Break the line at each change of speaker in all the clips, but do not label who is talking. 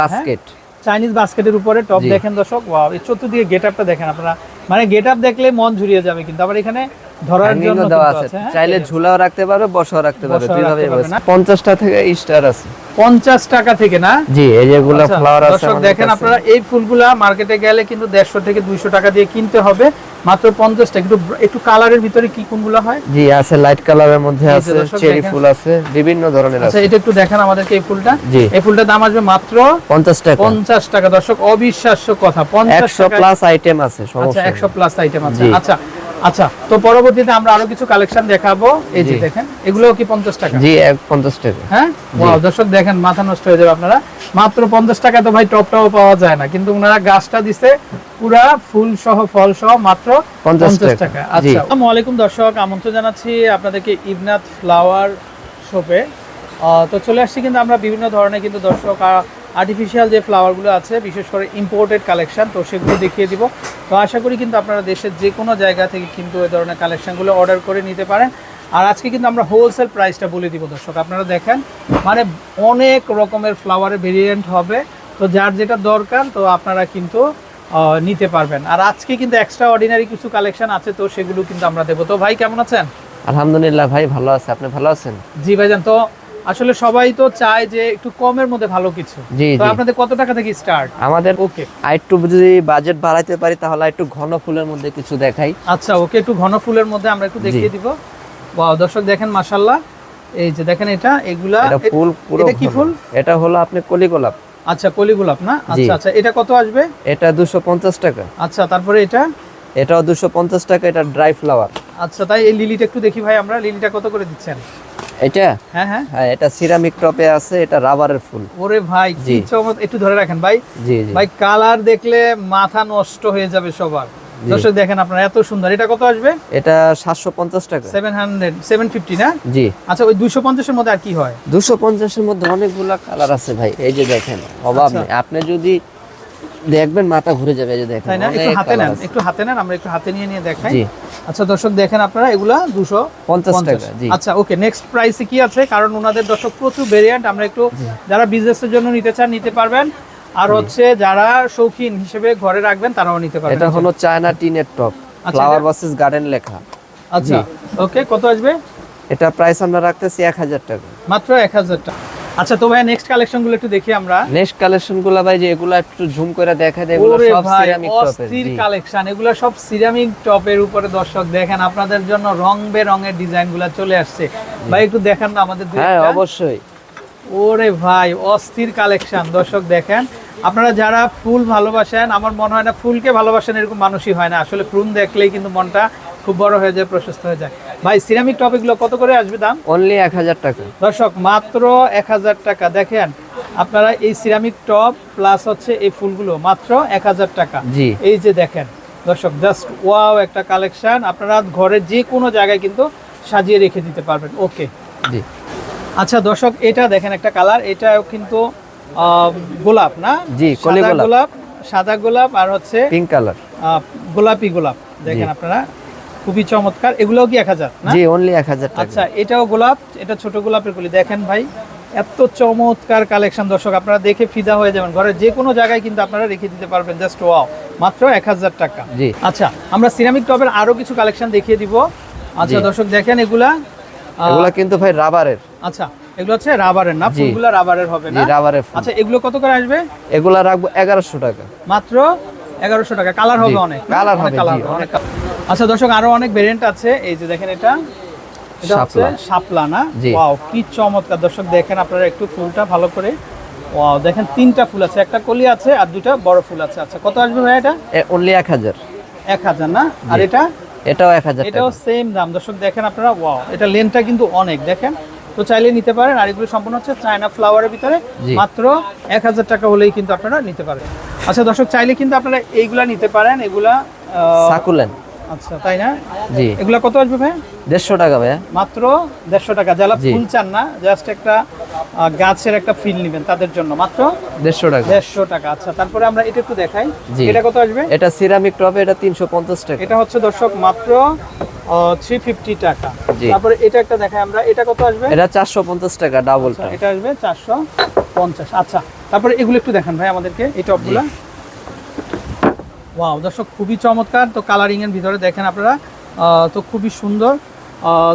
Basket
Chinese বাস্কেটের উপরে top দেখেন দর্শক। ওয়াও এই চতুর্দিকে গেট আপটা দেখেন আপনারা। মানে গেট আপ দেখলে মন ঝুরিয়ে যাবে কিন্তু। আবার এখানে ধরার জন্য
দেওয়া আছে।
হ্যাঁ?
চাইলে ঝুলাও রাখতে পারবে বসাও রাখতে পারবে
বসাও
দুইভাবে
রাখতে পারবে না?
থেকে স্টার আছে।
পঞ্চাশ টাকা থেকে না?
জি এই যেগুলো
আচ্ছা,
ফ্লাওয়ার আছে
দর্শক দেখেন আপনারা এই ফুলগুলা মার্কেটে গেলে কিন্তু দেড়শো থেকে দুইশো টাকা দিয়ে কিনতে হবে। মাত্র পঞ্চাশ টাকা একটু একটু কালারের ভিতরে কি কোনগুলো হয়?
জি আছে লাইট কালারের মধ্যে আছে চেরি ফুল আছে বিভিন্ন ধরনের
আচ্ছা
আছে।
এটা একটু দেখেন আমাদেরকে এই ফুলটা। এই ফুলটার দাম আসবে মাত্র
পঞ্চাশ টাকা।
পঞ্চাশ টাকা। দর্শক অবিশ্বাস্য কথা। পঞ্চাশ
প্লাস আইটেম আছে
আচ্ছা
সমস্যা
একশো প্লাস আইটেম আছে। আচ্ছা আচ্ছা তো পরবর্তীতে আমরা আরও কিছু কালেকশন দেখাবো। এই যে দেখেন এগুলো কি পঞ্চাশ টাকা?
জি এক পঞ্চাশ টাকা।
হ্যাঁ? দর্শক দেখেন মাথা নষ্ট হয়ে যাবে আপনারা। মাত্র পঞ্চাশ টাকা তো ভাই টপটাও পাওয়া যায় না কিন্তু ওনারা গাছটা দিছে পুরা ফুল সহ ফল সহ মাত্র
50
পঞ্চাশ
টাকা।
টাকা। আচ্ছা আসসালামু আলাইকুম দর্শক আমন্ত্রণ জানাচ্ছি আপনাদেরকে ইবনাথ ফ্লাওয়ার শপে। তো চলে আসছি কিন্তু আমরা বিভিন্ন ধরনের কিন্তু দর্শক আর্টিফিশিয়াল যে ফ্লাওয়ারগুলো আছে বিশেষ করে ইম্পোর্টেড কালেকশন তো সেগুলো দেখিয়ে দিব। তো আশা করি কিন্তু আপনারা দেশের যে কোনো জায়গা থেকে কিন্তু এই ধরনের কালেকশনগুলো অর্ডার করে নিতে পারেন। আর আজকে কিন্তু আমরা হোলসেল প্রাইসটা বলে দিব দর্শক। আপনারা দেখেন মানে অনেক রকমের ফ্লাওয়ারের ভেরিয়েন্ট হবে। তো যার যেটা দরকার তো আপনারা কিন্তু নিতে পারবেন। আর আজকে কিন্তু এক্সট্রা অর্ডিনারি কিছু কালেকশন আছে তো সেগুলো কিন্তু আমরা দেবো। তো ভাই কেমন আছেন?
আলহামদুলিল্লাহ ভাই ভালো আছে। আপনি ভালো আছেন?
জি ভাইজান তো আসলে সবাই তো চায় যে একটু কমের মধ্যে ভালো কিছু।
জি
তো আপনাদের কত টাকা থেকে স্টার্ট
আমাদের
ওকে
আর একটু যদি বাজেট বাড়াইতে পারি তাহলে একটু ঘন ফুলের মধ্যে কিছু দেখাই।
আচ্ছা ওকে একটু ঘন ফুলের মধ্যে আমরা একটু দেখিয়ে দিব। ওয়াও দর্শক দেখেন মাশাল্লাহ এই যে দেখেন এটা এগুলা
এটা ফুল পুরো
এটা কি ফুল?
এটা হলো আপনি কলি গোলাপ।
আচ্ছা কলি গোলাপ না? আচ্ছা আচ্ছা এটা কত আসবে?
এটা দুশো পঞ্চাশ টাকা।
আচ্ছা তারপরে এটা?
এটাও দুশো পঞ্চাশ টাকা এটা ড্রাই ফ্লাওয়ার।
আচ্ছা তাই এই লিলিটা একটু দেখি ভাই আমরা লিলিটা কত করে দিচ্ছেন?
এটা?
হ্যাঁ হ্যাঁ।
হ্যাঁ এটা সিরামিক টপে আছে এটা রাবারের ফুল।
ওরে ভাই কি
জি।
একটু ধরে রাখেন ভাই।
জি জি।
ভাই কালার দেখলে মাথা নষ্ট হয়ে যাবে সবার। দর্শক দেখেন আপনারা এত সুন্দর। এটা কত আসবে?
এটা সাতশো পঞ্চাশ টাকা।
সেভেন হান্ড্রেড সেভেন ফিফটি না?
জি।
আচ্ছা ওই দুশো পঞ্চাশের মধ্যে আর কি হয়?
দুশো পঞ্চাশের মধ্যে অনেকগুলা কালার আছে ভাই। এই যে দেখেন অভাব
আচ্ছা।
নেই। আপনি যদি দেখবেন মাথা ঘুরে যাবে যে দেখেন
তাই না? একটু হাতে নেন একটু হাতে নেন আমরা একটু হাতে নিয়ে নিয়ে দেখাই।
জি।
আচ্ছা দর্শক দেখেন আপনারা এগুলা দুশো
পঞ্চাশ টাকা জি।
আচ্ছা ওকে নেক্সট প্রাইসে কি আছে? কারণ ওনাদের দর্শক প্রচুর ভেরিয়েন্ট আমরা একটু যারা বিজনেসের জন্য নিতে চান নিতে পারবেন। আর হচ্ছে যারা শৌখিন হিসেবে ঘরে রাখবেন তারাও নিতে পারবেন।
এটা হলো চায়না টিনের টপ ফ্লাওয়ার ভার্সেস গার্ডেন লেখা।
আচ্ছা ওকে কত আসবে?
এটা প্রাইস আমরা রাখতেছি এক হাজার টাকা।
মাত্র এক হাজার টাকা। আচ্ছা তো ভাই নেক্সট কালেকশনগুলো একটু দেখি আমরা।
নেক্সট ভাই যে এগুলা একটু জুম করে দেখা দেয় এগুলো সব সিরামিক টপের
অস্থির কালেকশন এগুলো সব সিরামিক টপের উপরে দর্শক দেখেন আপনাদের জন্য রং বেরঙের ডিজাইনগুলা চলে আসছে। ভাই একটু দেখান না আমাদের
হ্যাঁ অবশ্যই।
ওরে ভাই অস্থির কালেকশন দর্শক দেখেন। আপনারা যারা ফুল ভালোবাসেন আমার মনে হয় না ফুলকে ভালোবাসেন এরকম মানুষই হয় না। আসলে ফুল দেখলেই কিন্তু মনটা খুব বড় হয়ে যায় প্রশস্ত হয়ে যায়। ভাই সিরামিক টপিকগুলো কত করে আসবে দাম?
অনলি এক হাজার টাকা।
দর্শক মাত্র এক হাজার টাকা। দেখেন আপনারা এই সিরামিক টপ প্লাস হচ্ছে এই ফুলগুলো মাত্র এক হাজার টাকা।
জি।
এই যে দেখেন দর্শক জাস্ট ওয়াও একটা কালেকশন আপনারা ঘরের যে কোনো জায়গায় কিন্তু সাজিয়ে রেখে দিতে পারবেন। ওকে
জি।
আচ্ছা দর্শক এটা দেখেন একটা কালার এটাও কিন্তু গোলাপ না?
জি, গোলাপ।
গোলাপ সাদা গোলাপ আর হচ্ছে
পিঙ্ক কালার
গোলাপি গোলাপ। দেখেন আপনারা। খুবই চমৎকার। এগুলোও কি এক হাজার
জি অনলি এক হাজার টাকা।
আচ্ছা এটাও গোলাপ এটা ছোট গোলাপের কলি। দেখেন ভাই এত চমৎকার কালেকশন দর্শক আপনারা দেখে ফিদা হয়ে যাবেন। ঘরের যে কোনো জায়গায় কিন্তু আপনারা রেখে দিতে পারবেন। জাস্ট ওয়াও মাত্র এক হাজার টাকা।
জি।
আচ্ছা আমরা সিরামিক টপের আরও কিছু কালেকশন দেখিয়ে দিব। আচ্ছা দর্শক দেখেন এগুলা।
এগুলা কিন্তু ভাই রাবারের।
আচ্ছা এগুলো হচ্ছে রাবারের না। ফুলগুলো রাবারের হবে
জি
না?
রাবারের ফুল।
আচ্ছা এগুলো কত করে আসবে?
এগুলা রাখব এগারোশো টাকা।
মাত্র এগারোশো টাকা। কালার হবে অনেক কালার
হবে,
হবে,
অনেক
colour। আচ্ছা দর্শক আরও অনেক ভেরিয়েন্ট আছে। এই যে দেখেন এটা। এটা হচ্ছে
শাপলা।
শাপলা না ওয়াও কি চমৎকার। দর্শক দেখেন আপনারা একটু ফুলটা ভালো করে। ওয়াও দেখেন তিনটা ফুল আছে। একটা কলি আছে আর দুটা বড় ফুল আছে। আচ্ছা কত আসবে ভাই এটা?
অনলি এক হাজার।
এক হাজার না? আর এটা?
এটাও এক হাজার
এটাও সেম দাম। দর্শক দেখেন আপনারা ওয়াও এটা লেনটা কিন্তু অনেক। দেখেন তো চাইলে নিতে পারেন। আর এগুলো সম্পূর্ণ হচ্ছে চায়না ফ্লাওয়ারের ভিতরে। মাত্র এক হাজার টাকা হলেই কিন্তু আপনারা নিতে পারেন আচ্ছা দর্শক চাইলে কিন্তু আপনারা এইগুলা নিতে পারেন। এগুলা আহ,
সাকুলেন।
আচ্ছা তাই না?
জি।
এগুলা কত আসবে ভাই
দেড়শো টাকা ভাইয়া।
মাত্র দেড়শো টাকা। যারা ফুল চান না জাস্ট একটা গাছের একটা ফিল নেবেন তাদের জন্য। মাত্র
দেড়শো টাকা।
দেড়শো টাকা। আচ্ছা তারপরে আমরা এটা একটু দেখাই। এটা কত আসবে?
এটা সিরামিক টপে এটা তিনশো পঞ্চাশ টাকা।
এটা হচ্ছে দর্শক মাত্র থ্রি ফিফটি টাকা। তারপরে এটা একটা দেখাই আমরা। এটা কত আসবে?
এটা চারশো পঞ্চাশ টাকা ডাবলটা
আচ্ছা, এটা আসবে চারশো পঞ্চাশ। আচ্ছা তারপরে এগুলো একটু দেখান ভাই আমাদেরকে এই টপগুলো ওয়াও দর্শক খুবই চমৎকার। তো কালারিং এর ভিতরে দেখেন আপনারা তো খুবই সুন্দর।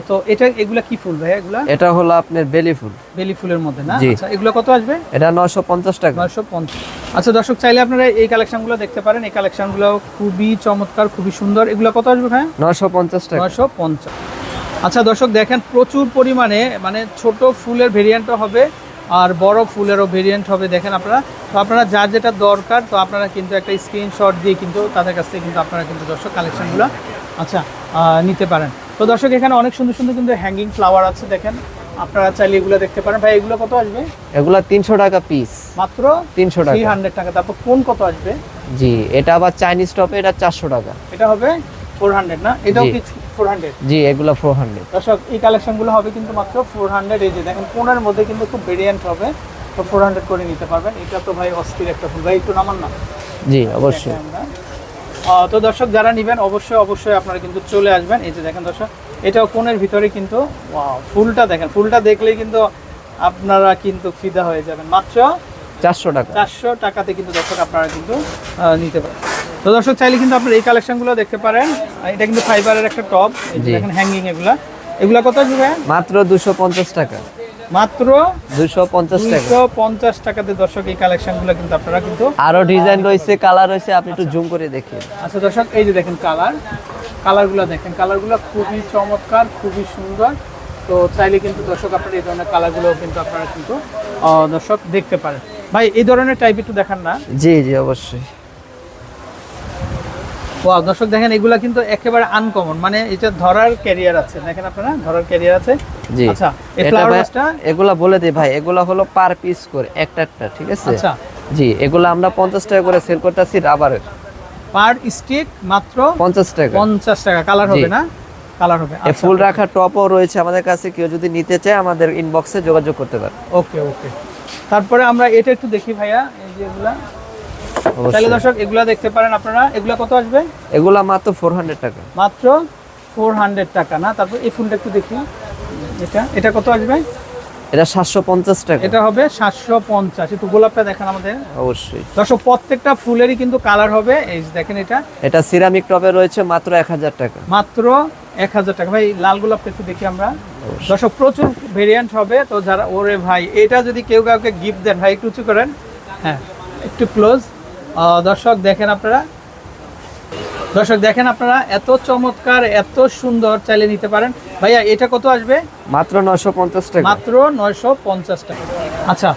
তো এটা এগুলা কি ফুল ভাই এগুলা?
এটা হলো আপনার বেলি ফুল।
বেলি ফুলের মধ্যে না? আচ্ছা এগুলো কত আসবে?
এটা নশো পঞ্চাশ টাকা।
নয়শো পঞ্চাশ। আচ্ছা দর্শক চাইলে আপনারা এই কালেকশনগুলো দেখতে পারেন। এই কালেকশনগুলো খুবই চমৎকার খুবই সুন্দর। এগুলো কত আসবে ভাই?
নশো পঞ্চাশ টাকা।
নয়শো পঞ্চাশ। আচ্ছা দর্শক দেখেন প্রচুর পরিমাণে মানে ছোট ফুলের ভেরিয়েন্টও হবে। আর বড় ফুলেরও ভেরিয়েন্ট হবে দেখেন আপনারা। তো আপনারা যার যেটা দরকার তো আপনারা কিন্তু একটা স্ক্রিনশট দিয়ে কিন্তু তাদের কাছ থেকে কিন্তু আপনারা কিন্তু দর্শক কালেকশানগুলো আচ্ছা নিতে পারেন। তো দর্শক এখানে অনেক সুন্দর সুন্দর কিন্তু হ্যাঙ্গিং ফ্লাওয়ার আছে দেখেন। আপনারা চাইলে এগুলো দেখতে পারেন। ভাই এগুলো কত আসবে?
এগুলো তিনশো টাকা পিস
মাত্র
তিনশো টাকা।
থ্রি হান্ড্রেড টাকা। তারপর কোন কত আসবে?
জি এটা আবার চাইনিজ টপে এটা চারশো টাকা।
এটা হবে ফোর হান্ড্রেড না? এটাও কিছু
জি এগুলো 400
দর্শক এই কালেকশনগুলো হবে কিন্তু মাত্র 400 এই যে দেখেন কোণের মধ্যে কিন্তু খুব ভেরিয়েন্ট হবে। তো 400 করে নিতে পারবেন। এটা তো ভাই অস্থির একটা ফুল। ভাই একটু নামান না?
জি অবশ্যই।
তো দর্শক যারা নেবেন অবশ্যই অবশ্যই আপনারা কিন্তু চলে আসবেন। এই যে দেখেন দর্শক এটাও কোণের ভিতরে কিন্তু ফুলটা দেখেন। ফুলটা দেখলেই কিন্তু আপনারা কিন্তু ফিদা হয়ে যাবেন। মাত্র
চারশো টাকা।
চারশো টাকাতে কিন্তু দর্শক আপনারা কিন্তু নিতে পারেন। তো দর্শক চাইলে কিন্তু আপনারা এই কালেকশনগুলো দেখতে পারেন। এটা কিন্তু ফাইবারের একটা টপ। দেখেন হ্যাঙ্গিং এগুলা। এগুলা কত আসবে
মাত্র দুশো পঞ্চাশ টাকা।
মাত্র
দুশো পঞ্চাশ টাকা।
দুইশো পঞ্চাশ টাকাতে দর্শক এই কালেকশনগুলো কিন্তু আপনারা কিন্তু
আরও ডিজাইন রয়েছে কালার রয়েছে আপনি একটু জুম করে দেখেন।
আচ্ছা দর্শক এই যে দেখেন কালার। কালারগুলো দেখেন কালারগুলো খুবই চমৎকার খুবই সুন্দর। তো চাইলে কিন্তু দর্শক আপনারা এই ধরনের কালারগুলো কিন্তু আপনারা কিন্তু দর্শক দেখতে পারেন। ভাই এই ধরনের টাইপ একটু দেখান না।
জি জি অবশ্যই।
ওয়াও দর্শক দেখেন এগুলা কিন্তু একেবারে আনকমন মানে এটা ধরার ক্যারিয়ার আছে। দেখেন আপনারা ধরার ক্যারিয়ার আছে।
জি।
আচ্ছা এই ফ্লাওয়ার
ভাই- এগুলা বলে দিই ভাই এগুলা হলো পার পিস করে একটা একটা ঠিক আছে?
আচ্ছা।
জি এগুলা আমরা পঞ্চাশ টাকা করে সেল করতেছি রাবারের।
পার স্টিক মাত্র
পঞ্চাশ টাকা।
পঞ্চাশ টাকা। কালার হবে না? কালার হবে।
এ ফুল রাখা টপও রয়েছে আমাদের কাছে কেউ যদি নিতে চায় আমাদের ইনবক্সে যোগাযোগ করতে পারে।
ওকে ওকে তারপরে আমরা এটা একটু দেখি ভাইয়া এই যে এগুলা। তাহলে দর্শক এগুলা দেখতে পারেন আপনারা। এগুলা কত আসবে?
এগুলা মাত্র ফোর হান্ড্রেড টাকা।
মাত্র ফোর হান্ড্রেড টাকা না? তারপর এই ফুলটা একটু দেখি। এটা এটা কত আসবে?
এটা সাতশো পঞ্চাশ টাকা।
এটা হবে সাতশো পঞ্চাশ। একটু গোলাপটা দেখেন আমাদের।
অবশ্যই।
দর্শক প্রত্যেকটা ফুলেরই কিন্তু কালার হবে। এই দেখেন এটা।
এটা সিরামিক টপে রয়েছে মাত্র এক হাজার টাকা।
মাত্র এক হাজার টাকা। ভাই লাল গোলাপটা একটু দেখি আমরা। দর্শক প্রচুর ভেরিয়েন্ট হবে তো যারা ওরে ভাই এটা যদি কেউ কাউকে গিফট দেন ভাই একটু উঁচু করেন। হ্যাঁ একটু ক্লোজ দর্শক দেখেন আপনারা। দর্শক দেখেন আপনারা এত চমৎকার এত সুন্দর চাইলে নিতে পারেন। ভাইয়া এটা কত আসবে?
মাত্র নয়শো পঞ্চাশ টাকা।
মাত্র নয়শো পঞ্চাশ টাকা। আচ্ছা।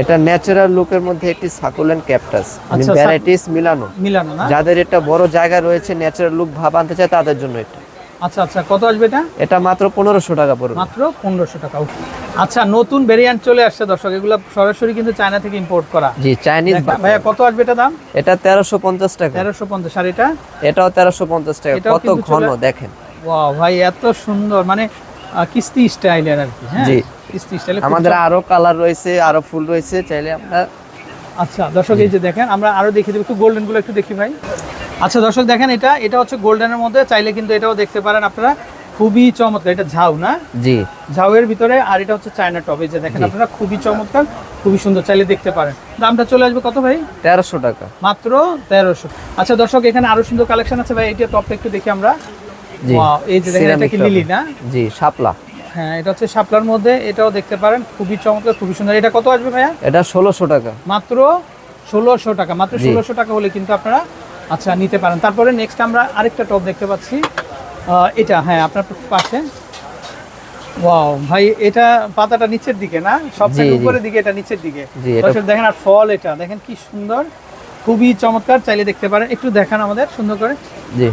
এটা ন্যাচারাল লুকের মধ্যে একটি সাকুলেন্ট ক্যাপটাস।
আচ্ছা,
ভ্যারাইটিস মিলানো।
মিলানো না?
যাদের একটা বড় জায়গা রয়েছে ন্যাচারাল লুক ভাব আনতে চায় তাদের জন্য এটা।
আচ্ছা আচ্ছা কত আসবে এটা?
এটা মাত্র পনেরোশো টাকা পড়বে।
মাত্র পনেরোশো টাকা আচ্ছা নতুন ভেরিয়েন্ট চলে আসছে দর্শক এগুলো সরাসরি কিন্তু চায়না থেকে ইম্পোর্ট করা।
জি চাইনিজ
ভাইয়া কত আসবে এটা দাম?
এটা তেরোশো পঞ্চাশ টাকা।
তেরোশো পঞ্চাশ আর এটা?
এটাও তেরোশো পঞ্চাশ টাকা। কত ঘন দেখেন।
ওয়াও ভাই এত সুন্দর মানে কিস্তি স্টাইলের আর কি হ্যাঁ?
জি।
কিস্তি স্টাইলে
আমাদের আরও কালার রয়েছে আরও ফুল রয়েছে চাইলে আমরা
আচ্ছা দর্শক এই যে দেখেন আমরা আরও দেখিয়ে দেবো একটু গোল্ডেনগুলো একটু দেখি ভাই। আচ্ছা দর্শক দেখেন এটা এটা হচ্ছে গোল্ডেনের মধ্যে চাইলে কিন্তু এটাও দেখতে পারেন আপনারা। খুবই চমৎকার এটা ঝাউ না?
জি।
ঝাউয়ের ভিতরে আর এটা হচ্ছে চায়না টপ এই যে দেখেন আপনারা খুবই চমৎকার খুবই সুন্দর চাইলে দেখতে পারেন। দামটা চলে আসবে কত ভাই?
তেরোশো টাকা।
মাত্র তেরোশো। আচ্ছা দর্শক এখানে আরও সুন্দর কালেকশন আছে ভাই এটা টপটা একটু দেখি আমরা। এই যে দেখেন এটা কি লিলি না?
জি শাপলা।
হ্যাঁ এটা হচ্ছে শাপলার মধ্যে এটাও দেখতে পারেন খুবই চমৎকার খুবই সুন্দর। এটা কত আসবে ভাইয়া?
এটা ষোলোশো টাকা।
মাত্র ষোলোশো টাকা মাত্র। ষোলোশো টাকা হলে কিন্তু আপনারা আচ্ছা নিতে পারেন। তারপরে নেক্সট আমরা আরেকটা টপ দেখতে পাচ্ছি। এটা হ্যাঁ আপনার পাশে। ওয়াও ভাই এটা পাতাটা নিচের দিকে না? সব
জি,
থেকে
জি।
উপরের দিকে এটা নিচের দিকে। দর্শক দেখেন আর ফল এটা। দেখেন কি সুন্দর। খুবই চমৎকার চাইলে দেখতে পারেন। একটু দেখান আমাদের সুন্দর করে।
জি।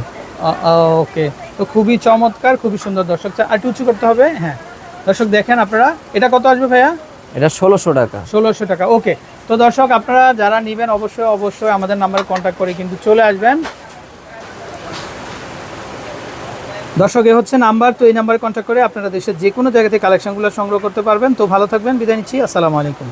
ওকে। তো খুবই চমৎকার খুবই সুন্দর দর্শক। চা- আর একটু উঁচু করতে হবে? হ্যাঁ। দর্শক দেখেন আপনারা। এটা কত আসবে ভাইয়া?
এটা ষোলোশো টাকা।
ষোলোশো টাকা ওকে। তো দর্শক, আপনারা যারা নেবেন অবশ্যই অবশ্যই আমাদের নাম্বারে কন্ট্যাক্ট করে কিন্তু চলে আসবেন। দর্শক, এ হচ্ছে নাম্বার, তো এই নাম্বারে কন্ট্যাক্ট করে আপনারা দেশের যে কোনো জায়গাতে কালেকশনগুলো সংগ্রহ করতে পারবেন। তো ভালো থাকবেন, বিদায় নিচ্ছি, আসসালামু আলাইকুম।